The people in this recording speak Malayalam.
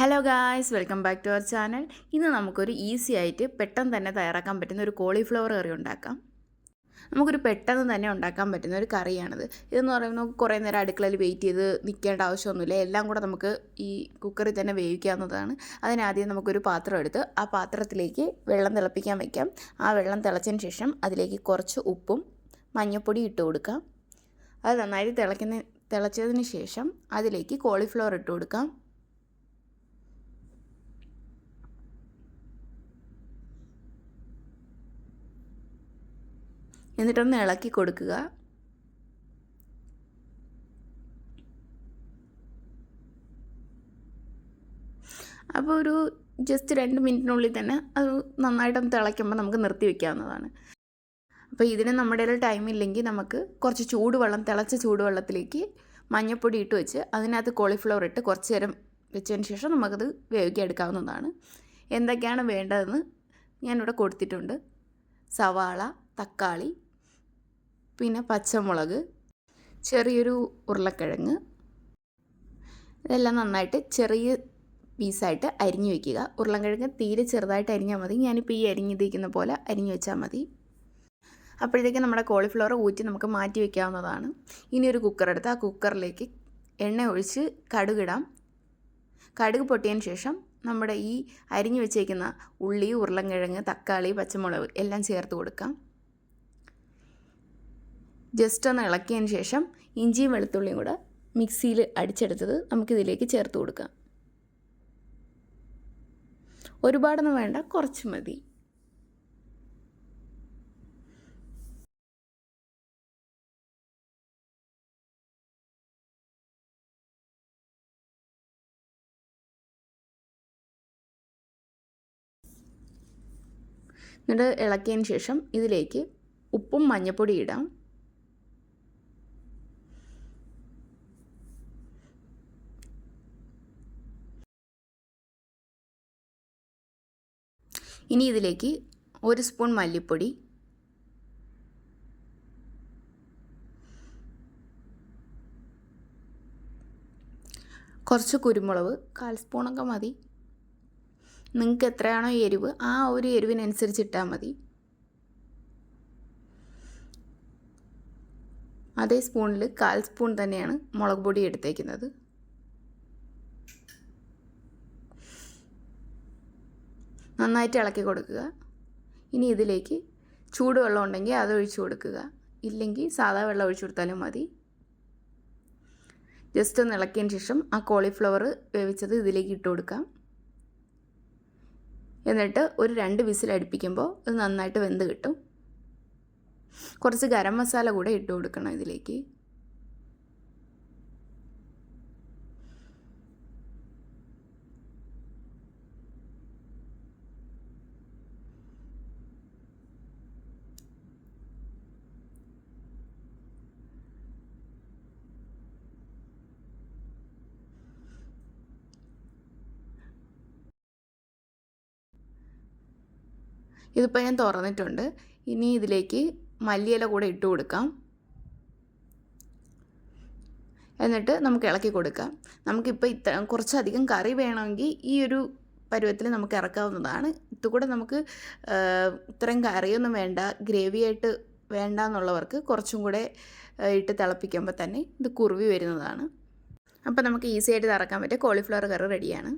Hello guys welcome back to our channel ഇന്ന് നമുക്കൊരു ഈസി ആയിട്ട് പെട്ടെന്ന് തന്നെ തയ്യാറാക്കാൻ പറ്റുന്ന ഒരു കോളിഫ്ലവർ കറി ഉണ്ടാക്കാം. നമുക്കൊരു പെട്ടെന്ന് തന്നെ ഉണ്ടാക്കാൻ പറ്റുന്ന ഒരു കറിയാണിത്. ഇതെന്ന് പറയുമ്പോൾ നമുക്ക് കുറേ നേരം അടുക്കളയിൽ വെയിറ്റ് ചെയ്ത് നിൽക്കേണ്ട ആവശ്യമൊന്നുമില്ല. എല്ലാം കൂടെ നമുക്ക് ഈ കുക്കറിൽ തന്നെ വേവിക്കാവുന്നതാണ്. അതിനാദ്യം നമുക്കൊരു പാത്രം എടുത്ത് ആ പാത്രത്തിലേക്ക് വെള്ളം തിളപ്പിക്കാൻ വയ്ക്കാം ആ വെള്ളം തിളച്ചതിന് ശേഷം അതിലേക്ക് കുറച്ച് ഉപ്പും മഞ്ഞൾപ്പൊടി ഇട്ട് കൊടുക്കാം. അത് നന്നായിട്ട് തിളയ്ക്കുന്ന തിളച്ചതിന് ശേഷം അതിലേക്ക് കോളിഫ്ലവർ ഇട്ട് കൊടുക്കാം. എന്നിട്ടൊന്ന് ഇളക്കി കൊടുക്കുക. അപ്പോൾ ഒരു ജസ്റ്റ് രണ്ട് മിനിറ്റിനുള്ളിൽ തന്നെ അത് നന്നായിട്ടൊന്ന് തിളയ്ക്കുമ്പോൾ നമുക്ക് നിർത്തി വയ്ക്കാവുന്നതാണ് അപ്പോൾ ഇതിന് നമ്മുടെ ഇടയിൽ ടൈം ഇല്ലെങ്കിൽ നമുക്ക് കുറച്ച് ചൂടുവെള്ളം തിളച്ച ചൂടുവെള്ളത്തിലേക്ക് മഞ്ഞൾപ്പൊടി ഇട്ട് വെച്ച് അതിനകത്ത് കോളിഫ്ലവർ ഇട്ട് കുറച്ച് നേരം വെച്ചതിന് ശേഷം നമുക്കത് വേവിക്കാൻ എടുക്കാവുന്നതാണ്. എന്തൊക്കെയാണ് വേണ്ടതെന്ന് ഞാനിവിടെ കൊടുത്തിട്ടുണ്ട്. സവാള തക്കാളി പിന്നെ പച്ചമുളക് ചെറിയൊരു ഉരുളക്കിഴങ്ങ്. ഇതെല്ലാം നന്നായിട്ട് ചെറിയ പീസായിട്ട് അരിഞ്ഞു വയ്ക്കുക ഉരുളക്കിഴങ്ങ് തീരെ ചെറുതായിട്ട് അരിഞ്ഞാൽ മതി. ഞാനിപ്പോൾ ഈ അരിഞ്ഞിരിക്കുന്ന പോലെ അരിഞ്ഞു വെച്ചാൽ മതി. അപ്പോഴത്തേക്ക് നമ്മുടെ കോളിഫ്ലവർ ഊറ്റി നമുക്ക് മാറ്റി വയ്ക്കാവുന്നതാണ് ഇനി ഒരു കുക്കർ എടുത്ത് ആ കുക്കറിലേക്ക് എണ്ണ ഒഴിച്ച് കടുകിടാം കടുക് പൊട്ടിയതിന് ശേഷം നമ്മുടെ ഈ അരിഞ്ഞു വെച്ചേക്കുന്ന ഉള്ളി ഉരുളക്കിഴങ്ങ് തക്കാളി പച്ചമുളക് എല്ലാം ചേർത്ത് കൊടുക്കാം. ജസ്റ്റ് ഒന്ന് ഇളക്കിയതിന് ശേഷം ഇഞ്ചിയും വെളുത്തുള്ളിയും കൂടെ മിക്സിയിൽ അടിച്ചെടുത്തത് നമുക്കിതിലേക്ക് ചേർത്ത് കൊടുക്കാം. ഒരുപാടൊന്നും വേണ്ട കുറച്ച് മതി. എന്നിട്ട് ഇളക്കിയതിന് ശേഷം ഇതിലേക്ക് ഉപ്പും മഞ്ഞൾപ്പൊടി ഇടാം. ഇനി ഇതിലേക്ക് ഒരു സ്പൂൺ മല്ലിപ്പൊടി. കുറച്ച് കുരുമുളക് കാൽ സ്പൂണൊക്കെ മതി. നിങ്ങൾക്ക് എത്രയാണോ എരിവ് ആ ഒരു എരിവിനനുസരിച്ച് ഇട്ടാൽ മതി. അതേ സ്പൂണിൽ കാൽ സ്പൂൺ തന്നെയാണ് മുളക് പൊടി എടുത്തേക്കുന്നത്. നന്നായിട്ട് ഇളക്കി കൊടുക്കുക. ഇനി ഇതിലേക്ക് ചൂടുവെള്ളം ഉണ്ടെങ്കിൽ അത് ഒഴിച്ചു കൊടുക്കുക. ഇല്ലെങ്കിൽ സാധാ വെള്ളം ഒഴിച്ചു കൊടുത്താലും മതി. ജസ്റ്റ് ഒന്ന് ഇളക്കിയതിന് ശേഷം ആ കോളിഫ്ലവർ വേവിച്ചത് ഇതിലേക്ക് ഇട്ട് കൊടുക്കാം. എന്നിട്ട് ഒരു രണ്ട് വിസിൽ അടുപ്പിക്കുമ്പോൾ അത് നന്നായിട്ട് വെന്ത് കിട്ടും. കുറച്ച് ഗരം മസാല കൂടെ ഇട്ട് കൊടുക്കണം ഇതിലേക്ക്. ഇതിപ്പോൾ ഞാൻ തുറന്നിട്ടുണ്ട്. ഇനി ഇതിലേക്ക് മല്ലിയില കൂടെ ഇട്ട് കൊടുക്കാം. എന്നിട്ട് നമുക്ക് ഇളക്കി കൊടുക്കാം. നമുക്കിപ്പോൾ ഇത്ര കുറച്ചധികം കറി വേണമെങ്കിൽ ഈ ഒരു പരുവത്തിൽ നമുക്ക് ഇറക്കാവുന്നതാണ്. ഇതുകൂടെ നമുക്ക് ഇത്രയും കറിയൊന്നും വേണ്ട ഗ്രേവി ആയിട്ട് വേണ്ട എന്നുള്ളവർക്ക് കുറച്ചും കൂടെ ഇട്ട് തിളപ്പിക്കുമ്പോൾ തന്നെ ഇത് കുറുവി വരുന്നതാണ്. അപ്പോൾ നമുക്ക് ഈസി ആയിട്ട് ഇറക്കാൻ പറ്റിയ കോളിഫ്ലവർ കറി റെഡിയാണ്.